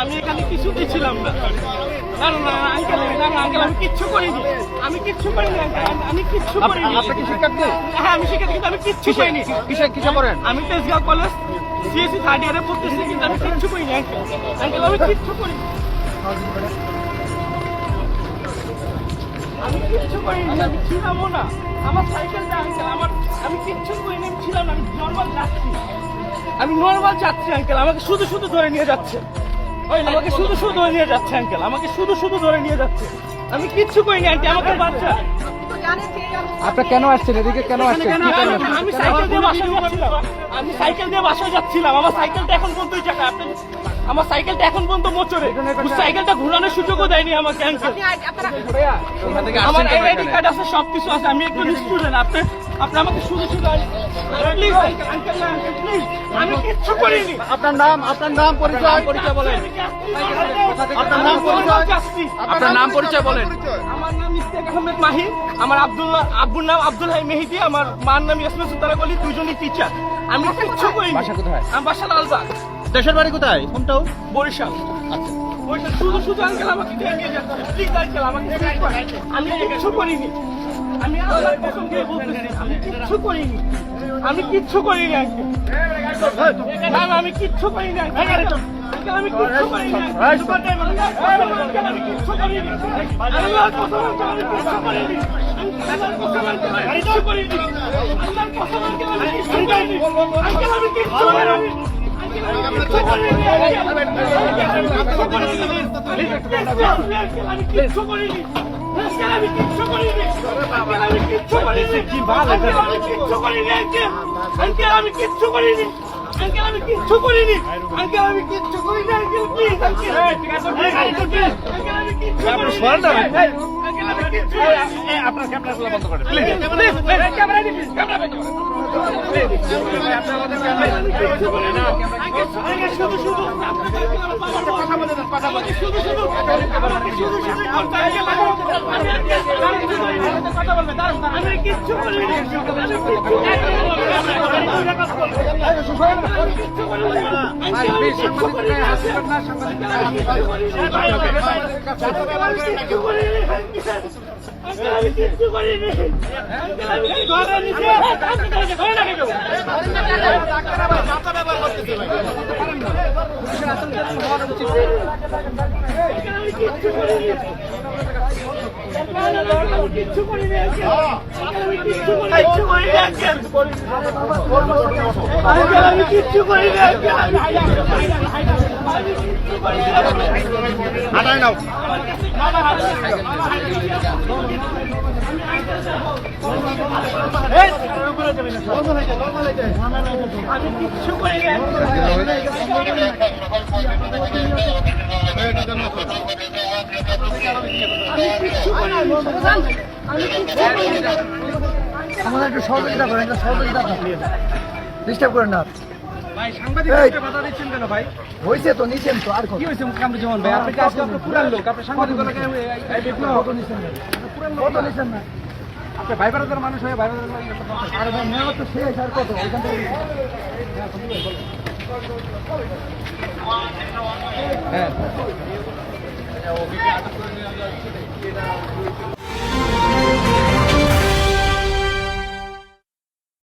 আমি এখানে কিছুতেই ছিলাম না। না আঙ্কেল আঙ্কেল আমি কিচ্ছু করিনি। আমি কিচ্ছু করিনি আমি- কিচ্ছু করিনি। আপনি কি শিক্ষার্থী হ্যাঁ আমি শিক্ষার্থী কিন্তু আমি কিচ্ছু করিনি। কিসে কিসে করেন আমি তেজগাঁও কলেজ সিএসসি থার্ড ইয়ারে পড়তেছি কিন্তু আমি কিচ্ছু করিনি আঙ্কেল আঙ্কেল আমি কিচ্ছু করিনি। আমি কিচ্ছু করিনি আমি ছিলামও না। আমার সাইকেলটা আঙ্কেল আমার আমি কিচ্ছু করিনি আমি ছিলাম না আমি নর্মাল যাচ্ছি আমি নর্মাল যাচ্ছি আঙ্কেল আমাকে শুধু শুধু ধরে নিয়ে যাচ্ছে। আমাকে শুধু শুধু ধরে নিয়ে যাচ্ছে আঙ্কেল। আমাকে শুধু শুধু ধরে নিয়ে যাচ্ছে। আমি কিচ্ছু করিনি আন্টি আমাকে বাচ্চা আপনি কেন আসছেন? এদিকে কেন আসছেন? আমি সাইকেল দিয়ে বাসায় যাচ্ছিলাম। আমি সাইকেল দিয়ে বাসায় যাচ্ছিলাম। আমার সাইকেলটা এখন বন্ধ হয়ে আপনি আমার সাইকেলটা এখন পর্যন্ত মোচরে সাইকেলটা ঘোরানোর সুযোগও দেয়নি ওখান থেকে আমার আইডি কার্ড আছে সব কিছু আছে। আমি একজন স্টুডেন্ট আপনি আপনি আমাকে শুধু শুধু প্লিজ আঙ্কেল না আঙ্কেল প্লিজ আমি কিচ্ছু করিনি। আপনার নাম আপনার নাম পরিচয়। পরিচয় বলেন। আপনার নাম পরিচয়। আপনার নাম পরিচয় বলেন। আমার নাম ইস্তেক আহমেদ মাহি। আমার আব্দুল্লাহ আব্বুর নাম আব্দুল হাই মেহেদি। আমার মার নাম ইয়াসমিন সুতারা গলি। দুজনই টিচার আমি কিচ্ছু করিনি। বাসা কোথায়? আমার বাসা লালবাগ। দেশের বাড়ি কোথায় হোমটাউন বরিশাল আচ্ছা বরিশাল শুধু শুধু আঙ্কেল আমাকে নিয়ে যাচ্ছে প্লিজ আঙ্কেল আমাকে। আমি কিচ্ছু করিনি আমি আল্লাহর কসম দিয়ে বলতেছি আমি কিচ্ছু করিনি আমি কিচ্ছু করিনি আঙ্কেল না না আমি কিচ্ছু করিনি আঙ্কেল আমি কিচ্ছু করিনি আমি কিচ্ছু করিনি আল্লাহর কসম আঙ্কেল, আমি কিচ্ছু করিনি আল্লাহর কসম আঙ্কেল, আমি কিচ্ছু করিনি আমি কিচ্ছু করিনি আঙ্কেল, আমি কিচ্ছু করিনি আঙ্কেল আমি কিচ্ছু করিনি আঙ্কেল প্লিজ আঙ্কেল প্লিজ আমি কিচ্ছু করিনি আপনার ক্যামেরাগুলো বন্ধ করেন প্লিজ প্লিজ ক্যামেরা দিন ক্যামেরা বন্ধ করেন শুধু শুধু কথা আমি কিচ্ছু করিনি। আমি কিচ্ছু করিনি আমি ঘরে নিচে ঘরে রাখে দেবো কিচ্ছু করিনি আমি কিচ্ছু হাঁটাই নাও। আমি কিচ্ছু করিনি আমাদের একটু সহযোগিতা করেন একটা সহযোগিতা ডিস্টার্ব করেন না হয়েছে তো নিছেন তো আর কত? কি হয়েছে কামরুজ্জামান ভাই? আপনি কাজ পুরান লোক আপনি সাংবাদিকতাকে কত নিছেন? কত নিছেন না? আপনি ভাই বারাদার মানুষ হয়ে ভাই তো শেষ আর কত? হ্যাঁ